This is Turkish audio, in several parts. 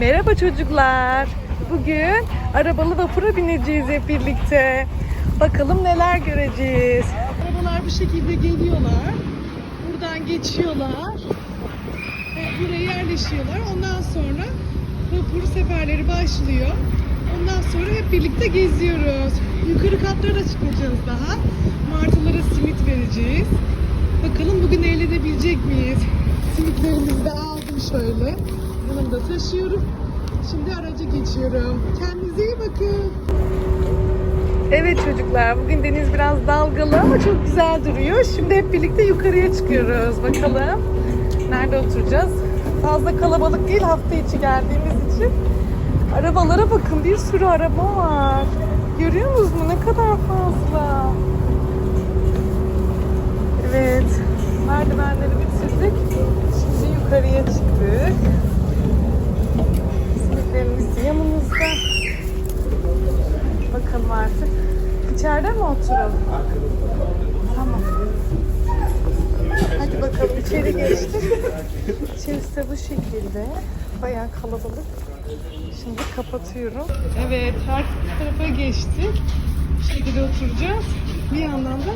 Merhaba çocuklar. Bugün arabalı vapura bineceğiz hep birlikte. Bakalım neler göreceğiz. Arabalar bu şekilde geliyorlar. Buradan geçiyorlar. Ve buraya yerleşiyorlar. Ondan sonra vapur seferleri başlıyor. Ondan sonra hep birlikte geziyoruz. Yukarı katlara da çıkacağız daha. Martılara simit vereceğiz. Bakalım bugün eğlenebilecek miyiz? Simitlerimizi de aldım şöyle. Yanımda taşıyorum. Şimdi araca geçiyorum. Kendinize iyi bakın. Evet çocuklar, bugün deniz biraz dalgalı ama çok güzel duruyor. Şimdi hep birlikte yukarıya çıkıyoruz. Bakalım nerede oturacağız? Fazla kalabalık değil hafta içi geldiğimiz için. Arabalara bakın, bir sürü araba var. Görüyor musunuz mu? Ne kadar fazla. Evet, merdivenleri bitirdik. Şimdi yukarıya çıktık. Simitlerimiz yanımızda. Bakalım artık. İçeride mi oturalım? Tamam. Hadi bakalım içeri geçtik. İçerisi de bu şekilde. Bayağı kalabalık. Şimdi kapatıyorum. Evet, her tarafa geçtik. Bu şekilde oturacağız. Bir yandan da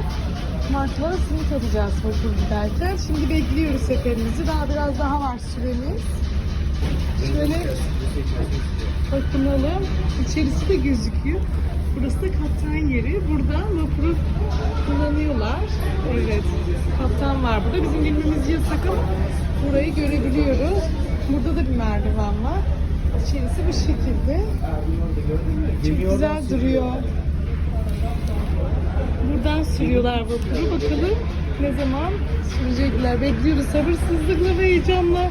martılara simit alacağız vapur giderken. Şimdi bekliyoruz seferimizi. Daha biraz daha var süremiz. Şöyle bakınalım. İçerisi de gözüküyor. Burası da kaptan yeri. Burada vapuru kullanıyorlar. Evet. Kaptan var burada. Bizim girmemiz yasak ama burayı görebiliyoruz. Burada da bir merdiven var. İçerisi bu şekilde. Çok güzel duruyor. Buradan sürüyorlar vapuru. Bakalım ne zaman sürecekler. Bekliyoruz sabırsızlıkla ve heyecanla.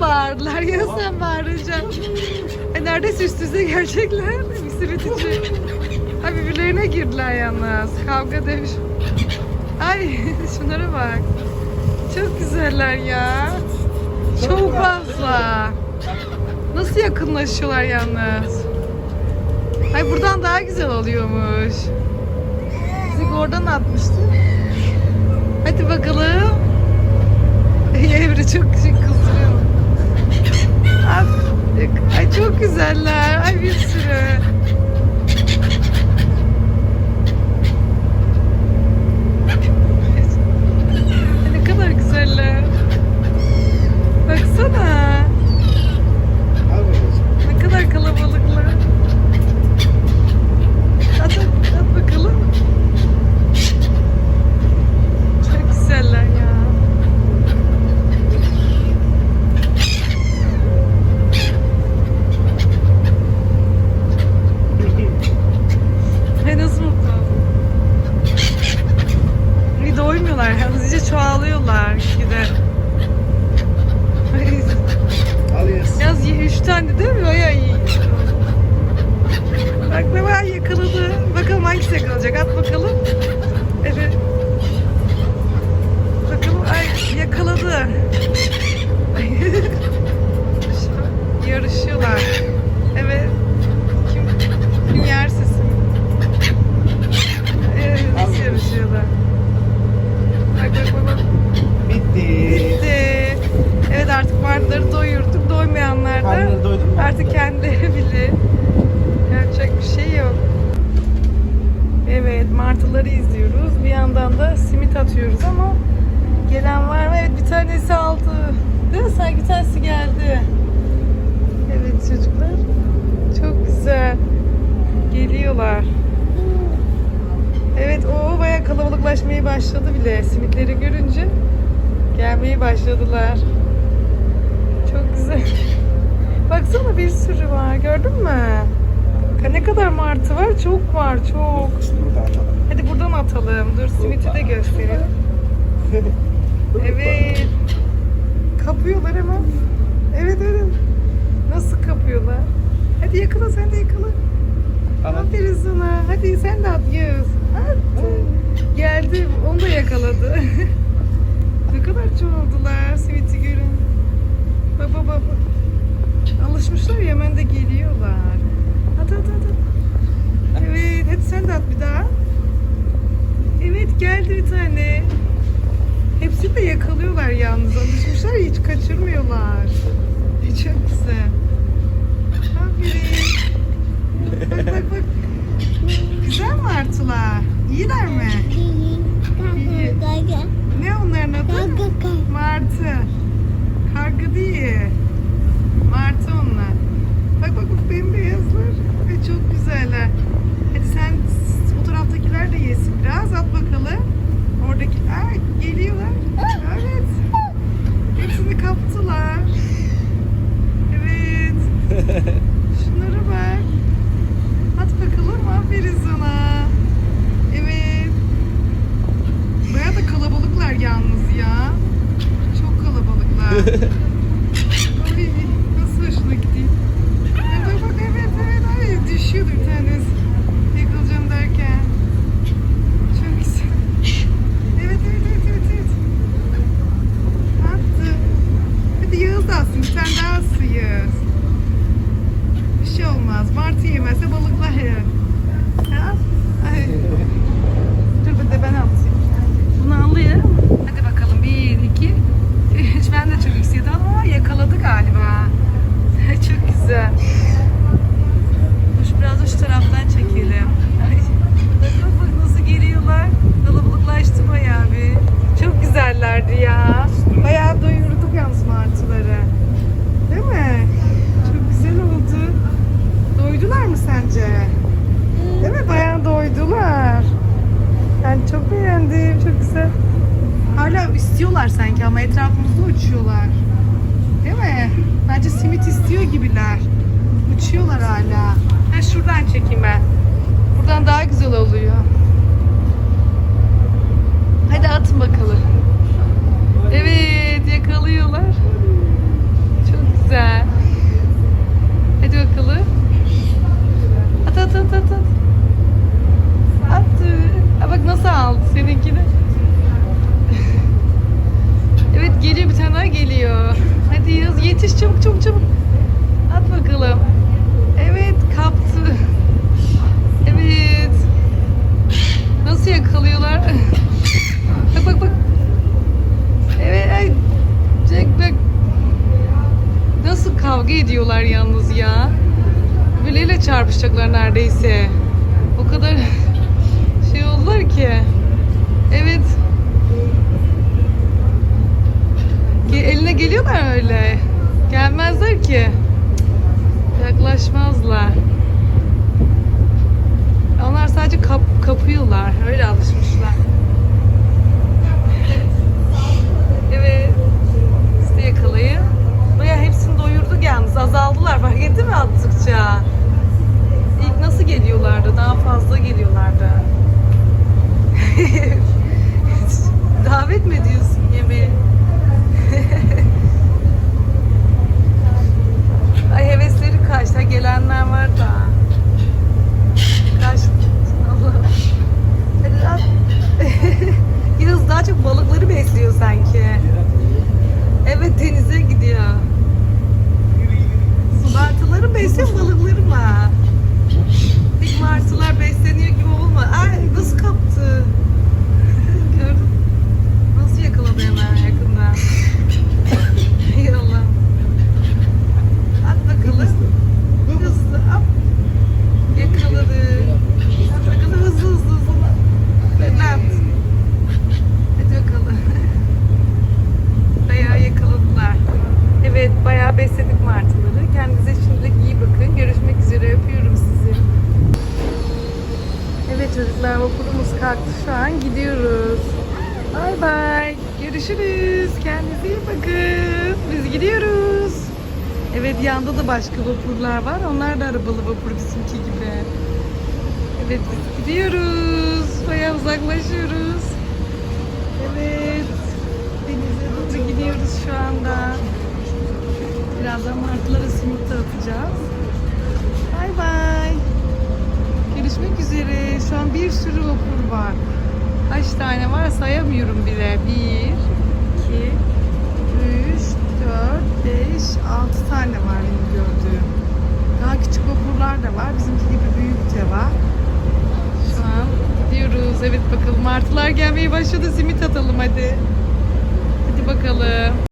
bağırdılar. Ya sen bağırınca. Ay neredeyse üst üste gelecekler. Bir simit için. Ay birbirlerine girdiler yalnız. Kavga dövüş. Ay şunlara bak. Çok güzeller ya. Çok fazla. Nasıl yakınlaşıyorlar yalnız. Ay buradan daha güzel oluyormuş. Bizi oradan atmıştı. Hadi bakalım. Evri çok küçük. Ay çok güzeller. Ay bir sürü. ne kadar güzeller. Baksana. Ne kadar kalabalıklar. At, at, at bakalım. Çok güzeller ya. Ay nasıl mutlu. Bir doymuyorlar. Hızlıca çoğalıyorlar gide. Ay, Alıyoruz. Yaz ye- üç tane değil mi? Bayağı iyi. Bak ne var yakaladı. Bakalım hangisi yakalayacak. At bakalım. Evet. Bakalım ay yakaladı. Yarışıyorlar. Evet. Kim, kim yerse seni. Evet, nasıl yarışıyorlar? Bak bak. Bitti. Bitti. Evet artık martıları doyurduk. Doymayanlar da artık kendileri bilir. Yapacak bir şey yok. Martıları izliyoruz. Bir yandan da simit atıyoruz ama Gelen var mı? Evet bir tanesi aldı. Değil mi? Sanki bir tanesi geldi. Evet çocuklar. Çok güzel. Geliyorlar. Evet o baya kalabalıklaşmaya başladı bile. Simitleri görünce gelmeye başladılar. Çok güzel. Baksana bir sürü var. Gördün mü? Ne kadar martı var? Çok var, çok. Burada atalım. Hadi buradan atalım. Dur simiti de gösterelim. Evet. Kapıyorlar hemen. Evet evet. Nasıl kapıyorlar? Hadi yakala sen de yakala. Al. Aferin sana. Hadi sen de at Yağız. Attı. Geldi. Onu da yakaladı. ne kadar çoğaldılar simiti görün. Baba baba. Alışmışlar ya hemen de geliyorlar. At at at. at. Evet. Hadi sen de at bir daha. Evet geldi bir tane. Hepsini de yakalıyorlar yalnız. Alışmışlar hiç kaçırmıyorlar. Çok güzel. Aferin. Bak bak bak. Güzel mi artılar? İyiler mi? Ne onların adı? Martı. Karga değil. Martı onlar. Bak bak bak bembeyazlar. Ve çok güzeller. Hadi sen fotoğraftakiler de yesin biraz. At bakalım. Oradaki... Aa, geliyorlar. Evet. Hepsini kaptılar. Evet. Şunlara bak. At bakalım. Aferin sana. Evet. Baya da kalabalıklar yalnız ya. Çok kalabalıklar. Ay, nasıl hoşuna gidiyor? Evet, bak bak evet evet ay düşüyordu bir tanesi. Yakalayacağım derken. Çok güzel. Evet evet evet evet evet. Attı. Hadi Yağız da atsın. Bir tane daha atsın Yağız. Bir şey olmaz. Martı yemezse balıklar yer. Ha? Ay. Dur bir de ben atayım. Bunu alayım. Hadi bakalım. Bir, iki, üç. Ben de çok yüksekten ama yakaladı galiba. çok güzel. Dur şu biraz da şu taraftan çekelim. Ay. Bak bak bak nasıl geliyorlar. Kalabalıklaştı bayağı bir. Çok güzellerdi ya. Bayağı doyurduk yalnız martıları. Değil mi? Çok güzel oldu. Doydular mı sence? Değil mi? Bayağı doydular. Ben çok beğendim. Çok güzel. Hala istiyorlar sanki ama etrafımızda uçuyorlar. Değil mi? Bence simit istiyor gibiler. Uçuyorlar hala. Ha şuradan çekeyim ben. Buradan daha güzel oluyor. Hadi atın bakalım. Evet yakalıyorlar. Çok güzel. Hadi bakalım. At at at at at. Attı. Ha bak nasıl aldı seninkini. evet geliyor bir tane daha geliyor. Hadi Yağız yetiş çabuk çabuk çabuk. At bakalım. Evet kaptı. Evet. Nasıl yakalıyorlar? bak bak bak. Evet ay. Jack bak. Nasıl kavga ediyorlar yalnız ya. Birbirleriyle çarpışacaklar neredeyse. O kadar şey oldular ki. Evet. Eline geliyorlar öyle. Gelmezler ki. Yaklaşmazlar. Onlar sadece kap kapıyorlar. Öyle alışmışlar. Bayağı besledik martıları. Kendinize şimdilik iyi bakın. Görüşmek üzere. Öpüyorum sizi. Evet çocuklar vapurumuz kalktı şu an. Gidiyoruz. Bay bay. Görüşürüz. Kendinize iyi bakın. Biz gidiyoruz. Evet yanda da başka vapurlar var. Onlar da arabalı vapur bizimki gibi. Evet biz gidiyoruz. Bayağı uzaklaşıyoruz. Evet. Denize doğru gidiyoruz şu anda. Birazdan martılara simit dağıtacağız. Bay bay. Görüşmek üzere. Şu an bir sürü vapur var. Kaç tane var sayamıyorum bile. Bir, iki, üç, dört, beş, altı tane var benim gördüğüm. Daha küçük vapurlar da var. Bizimki gibi büyük de var. Şu an gidiyoruz. Evet bakalım martılar gelmeye başladı. Simit atalım hadi.